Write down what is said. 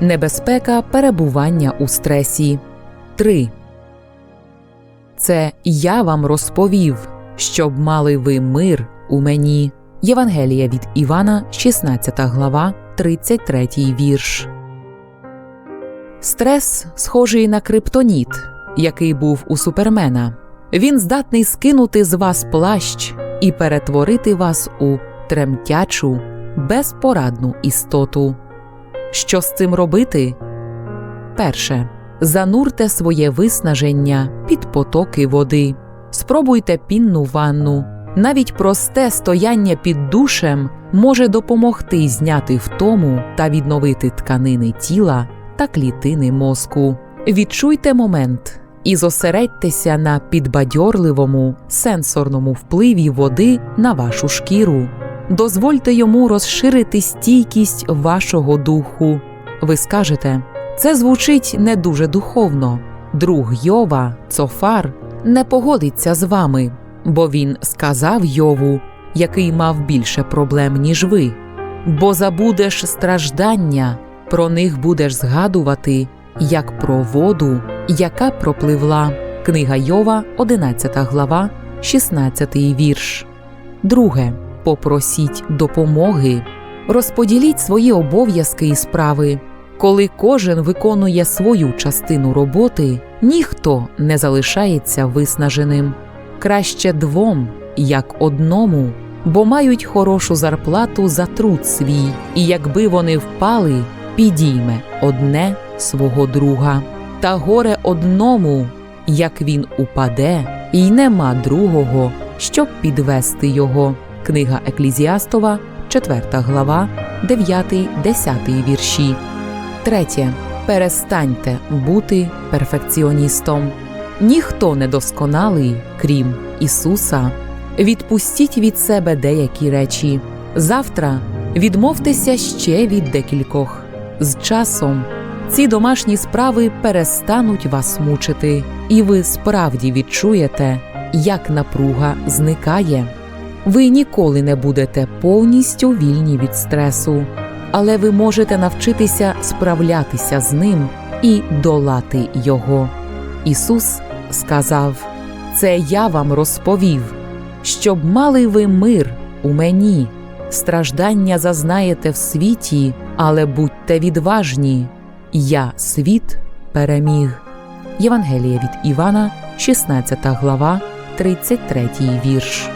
Небезпека перебування у стресі. 3. Це я вам розповів, щоб мали ви мир у мені. Євангелія від Івана, 16 глава, 33 вірш. Стрес схожий на криптоніт, який був у супермена. Він здатний скинути з вас плащ і перетворити вас у тремтячу, безпорадну істоту. Що з цим робити? Перше. Занурте своє виснаження під потоки води. Спробуйте пінну ванну. Навіть просте стояння під душем може допомогти зняти втому та відновити тканини тіла та клітини мозку. Відчуйте момент і зосередьтеся на підбадьорливому сенсорному впливі води на вашу шкіру. Дозвольте йому розширити стійкість вашого духу. Ви скажете, це звучить не дуже духовно. Друг Йова, Цофар, не погодиться з вами, бо він сказав Йову, який мав більше проблем, ніж ви. Бо забудеш страждання, про них будеш згадувати, як про воду, яка пропливла. Книга Йова, 11 глава, 16 вірш. Друге. Попросіть допомоги, розподіліть свої обов'язки і справи. Коли кожен виконує свою частину роботи, ніхто не залишається виснаженим. Краще двом, як одному, бо мають хорошу зарплату за труд свій, і якби вони впали, підійме одне свого друга. Та горе одному, як він упаде, і нема другого, щоб підвести його. Книга Еклізіастова, 4 глава, 9-10 вірші. Третє. Перестаньте бути перфекціоністом. Ніхто не досконалий, крім Ісуса. Відпустіть від себе деякі речі. Завтра відмовтеся ще від декількох. З часом ці домашні справи перестануть вас мучити, і ви справді відчуєте, як напруга зникає. Ви ніколи не будете повністю вільні від стресу, але ви можете навчитися справлятися з ним і долати його. Ісус сказав: Це я вам розповів, щоб мали ви мир у мені, страждання зазнаєте в світі, але будьте відважні. Я світ переміг. Євангелія від Івана, 16 глава, 33 вірш.